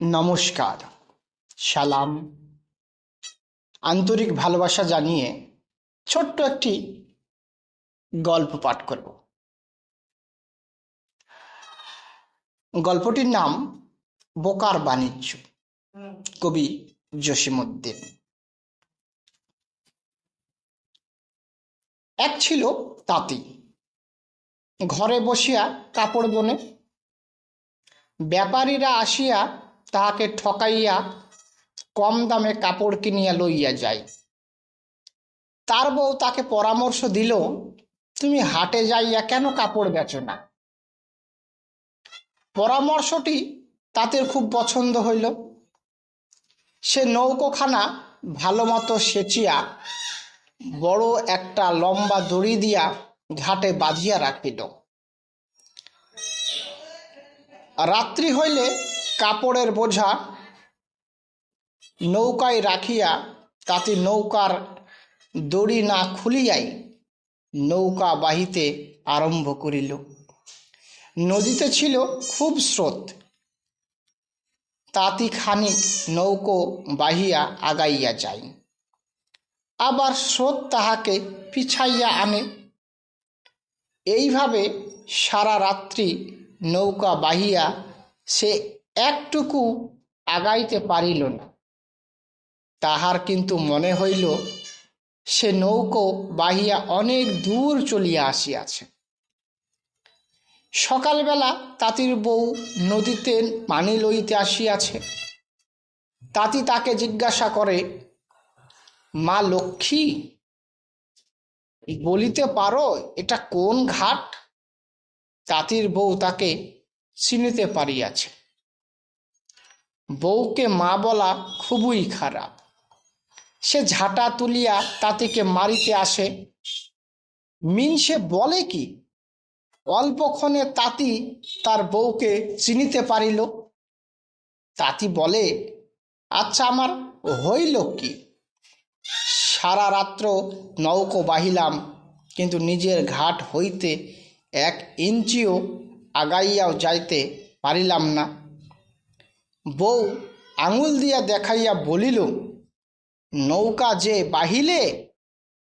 নমস্কার, সালাম। আন্তরিক ভালোবাসা জানিয়ে ছোট্ট একটি গল্প পাঠ করব। গল্পটির নাম বোকার বাণিজ্য, কবি জসিমুদ্দিন এক ছিল তাঁতি। ঘরে বসিয়া কাপড় বনে ব্যাপারীরা আসিয়া তাহাকে ঠকাইয়া কম দামে কাপড় কিনিয়া লইয়া যায়। তার বউ তাকে পরামর্শ দিল, তুমি হাটে যাইয়া কেন কাপড় বেচো না? পরামর্শটি তাদের খুব পছন্দ হইল। সে নৌকোখানা ভালো মতো সেচিয়া, বড় একটা লম্বা দড়ি দিয়া ঘাটে বাঁধিয়া রাখিল। রাত্রি হইলে কাপড়ের বোঝা নৌকায় রাখিয়া তাতে নৌকার দড়ি না খুলিয়াই নৌকা বাহিতে আরম্ভ করিল। নদীতে ছিল খুব স্রোত। তাতি খানিক নৌকো বাহিয়া আগাইয়া যায় আবার স্রোত তাহাকে পিছাইয়া আনে। এইভাবে সারা রাত্রি নৌকা বাহিয়া সে একটুকু আগাইতে পারিল না। তাহার কিন্তু মনে হইল, সে নৌকো বাহিয়া অনেক দূর চলিয়া আসিয়াছে। সকালবেলা তাঁতির বউ নদীতে পানি লইতে আসিয়াছে। তাঁতি তাকে জিজ্ঞাসা করে, মা লক্ষ্মী, বলিতে পারো এটা কোন ঘাট? তাঁতির বউ তাকে চিনিতে পারিয়াছে। বউকে মা বলা খুবই খারাপ। সে ঝাঁটা তুলিয়া তাঁতিকে মারিতে আসে। মিনসে বলে কি? অল্পক্ষণে তাঁতি তার বউকে চিনিতে পারিল। তাঁতি বলে আচ্ছা আমার হইল কি? সারা রাত্র নৌকো বাহিলাম, কিন্তু নিজের ঘাট হইতে এক ইঞ্চিও আগাইয়াও যাইতে পারিলাম না। বউ আঙুল দিয়া দেখাইয়া বলিল, নৌকা যে বাহিলে,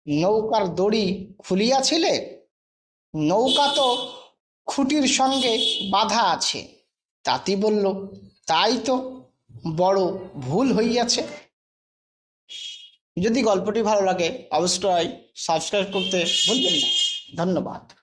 নৌকার দড়ি খুলিয়াছিলে, নৌকা তো খুঁটির সঙ্গে বাধা আছে। তাতি বলল, তাই তো, বড় ভুল হইয়াছে। যদি গল্পটি ভালো লাগে, অবশ্যই সাবস্ক্রাইব করতে ভুলবেন না। ধন্যবাদ।